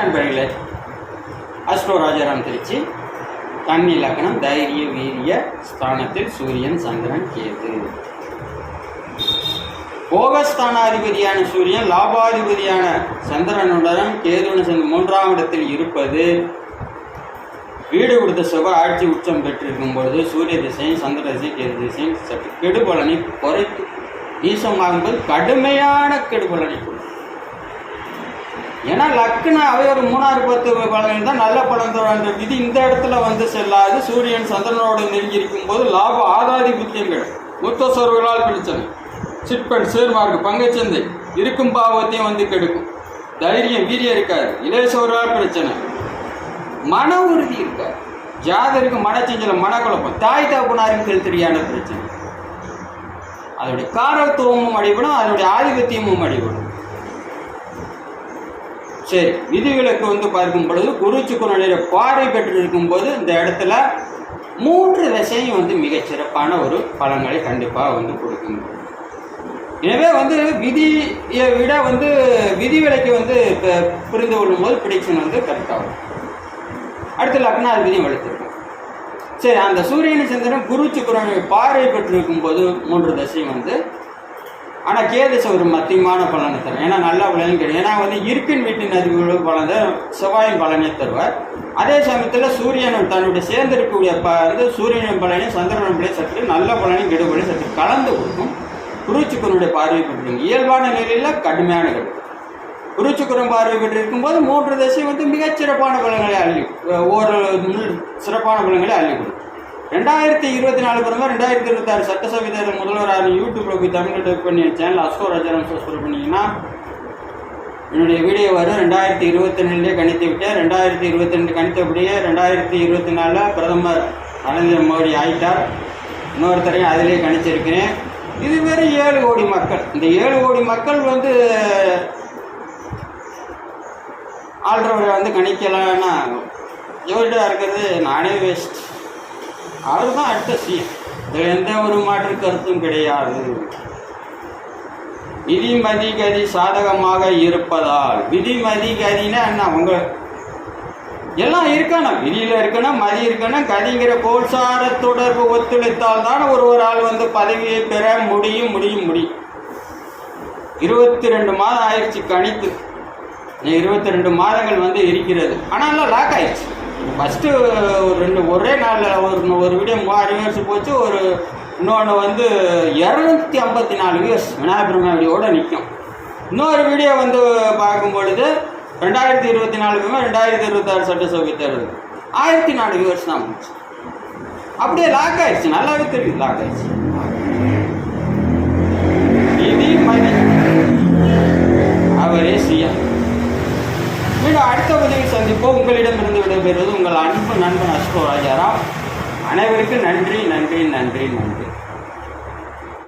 நண்பர்களே அஸ்ட்ரோ ராஜாராம் திருச்சி தண்ணி லக்னம் தைரிய வீரிய ஸ்தானத்தில் சூரியன் சந்திரன் கேது. போகஸ்தானாதிபதியான சூரியன் லாபாதிபதியான சந்திரனுடன் கேதுவன் சேர்ந்து மூன்றாம் இடத்தில் இருப்பது. வீடு கொடுத்த சுவர் ஆட்சி உச்சம் பெற்றிருக்கும் பொழுது சூரிய திசையும் சந்திர திசையும் கேது திசையும் சற்று கெடுபலனை குறைத்து நீசமாகும்போது கடுமையான கெடுபலனை கொடுக்கும். ஏன்னா லக்ன அவை ஒரு மூணாறு பத்து பலன் தான் நல்ல பலன் தருவான்ற விதி இந்த இடத்துல வந்து செல்லாது. சூரியன் சந்திரனோடு நெருங்கி இருக்கும் போது லாப ஆதாதி புத்தியங்கள் மூத்த சோர்வுகளால் பிரச்சனை சிற்பன் சேர்மார்க்கு பங்குச்சந்தை இருக்கும் பாவத்தையும் வந்து கெடுக்கும். தைரியம் வீரியம் இருக்காது. இளையசோர்களால் பிரச்சனை மன உறுதி இருக்காது. ஜாதருக்கு மனச்சஞ்சலம் மனக்குழப்பம் தாய் தகப்பனாருக்கு கெழுத்தடியான பிரச்சனை. அதனுடைய காரத்துவமும் அடிபடும் அதனுடைய ஆதிபத்தியமும் அடிபடும். சரி விதிவிலக்கு வந்து பார்க்கும் பொழுது குருச்சுக்கு சுக்கரனுடைய பாறை பெற்றிருக்கும் போது இந்த இடத்துல மூன்று திசையும் வந்து மிகச்சிறப்பான ஒரு பலன்களை கண்டிப்பாக வந்து கொடுக்கும். எனவே வந்து விதியை விட வந்து விதிவிலக்கு வந்து இப்போ புரிந்து கொள்ளும்போது ப்ரிடிக்ஷன் வந்து கரெக்டாகும் அடுத்து லக்னாதிபதியும் வளர்த்துருக்கும் சரி அந்த சூரியனை சந்திரன் குரு சுக்கரனுடைய பார்வை பெற்றிருக்கும் போது மூன்று தசையும் வந்து ஆனால் கேதசை ஒரு மத்தியமான பலனை தரும். ஏன்னா நல்ல பலனும் கிடையாது ஏன்னா வந்து இருக்கின் வீட்டின் அதிபர்களுக்கு பலன் தான் செவ்வாயின் பலனை தருவார். அதே சமயத்தில் சூரியனும் தன்னுடைய சேர்ந்திருக்கக்கூடிய ப வந்து சூரியனின் பலனையும் சந்திரனின் பலனையும் சற்று நல்ல பலனையும் கெடுபலையும் சற்று கலந்து கொடுக்கும். குருச்சுக்கரனுடைய பார்வை பெற்றிருக்கும் இயல்பான நிலையில் கடுமையான கெடு. குருச்சுக்கரம் பார்வை பெற்றிருக்கும் போது மூன்று தசை வந்து மிகச் சிறப்பான பலன்களை அள்ளி ஓரளவு சிறப்பான பலன்களை அள்ளி கொடுக்கும். ரெண்டாயிரத்தி இருபத்தி நாலு பிறகு ரெண்டாயிரத்தி இருபத்தாறு சட்டசபை தேர்தல் முதல்வராக யூடியூப்ல போய் தமிழ் டைப் பண்ணி சேனல் அஸ்கோ ராஜாராம் சப்ஸ்கிரைப் பண்ணீங்கன்னா என்னுடைய வீடியோ வரும். ரெண்டாயிரத்தி இருபத்தி ரெண்டுலேயே கணித்து விட்டேன். ரெண்டாயிரத்தி இருபத்தி ரெண்டு கணித்தபடியே ரெண்டாயிரத்தி இருபத்தி நாலில் பிரதமர் நரேந்திர மோடி ஆயிட்டார். இன்னொருத்தரையும் அதிலே கணிச்சிருக்கிறேன். இது வெறும் ஏழு கோடி மக்கள். இந்த ஏழு கோடி மக்கள் வந்து ஆள்றவரை வந்து கணிக்கலான்னா இவர்கிட்ட இருக்கிறது நானே வேஸ்ட் அவர் தான் அடுத்த சிஎம் இதில் எந்த ஒரு மாற்று கருத்தும் கிடையாது. விதிமதி கதி சாதகமாக இருப்பதால் விதி மதி கதினா என்ன? உங்க எல்லாம் இருக்கணும். விதியில் இருக்கணும் மதி இருக்கணும் கதிங்கிற கோல்சார தொடர்பு ஒத்துழைத்தால் தான் ஆள் வந்து பதவியை பெற முடியும் முடியும் முடியும். இருபத்தி ரெண்டு மாதம் ஆயிடுச்சு கணித்து. இருபத்தி ரெண்டு மாதங்கள் வந்து இருக்கிறது. ஆனால் லாக் ஆயிடுச்சு. ஃபஸ்ட்டு ஒரு ரெண்டு ஒரே நாளில் ஒரு ஒரு வீடியோ மூவாயிரம் வியூஸ் போச்சு ஒரு இன்னொன்று வந்து இரநூத்தி ஐம்பத்தி நாலு வியூஸ் விநாயகர் வீடியோட நிற்கும் இன்னொரு வீடியோ வந்து பார்க்கும் பொழுது ரெண்டாயிரத்தி இருபத்தி நாலு வியூ ரெண்டாயிரத்தி இருபத்தாறு சட்டசபை தேர்தல். ஆயிரத்தி நாலு வியூஸ் தான் போச்சு. அப்படியே லாக் ஆயிடுச்சு. நல்லாவே தெரியுது லாக் ஆயிடுச்சு விதி மதி அவரே சிஎம் மீண்டும் அடுத்த பதிவில் சந்திப்போம் உங்களிடமிருந்து விடைபெறுவது உங்கள் அன்பு நண்பன் அஸ்கோ ராஜாராம் அனைவருக்கும் நன்றி நன்றி நன்றி நன்றி.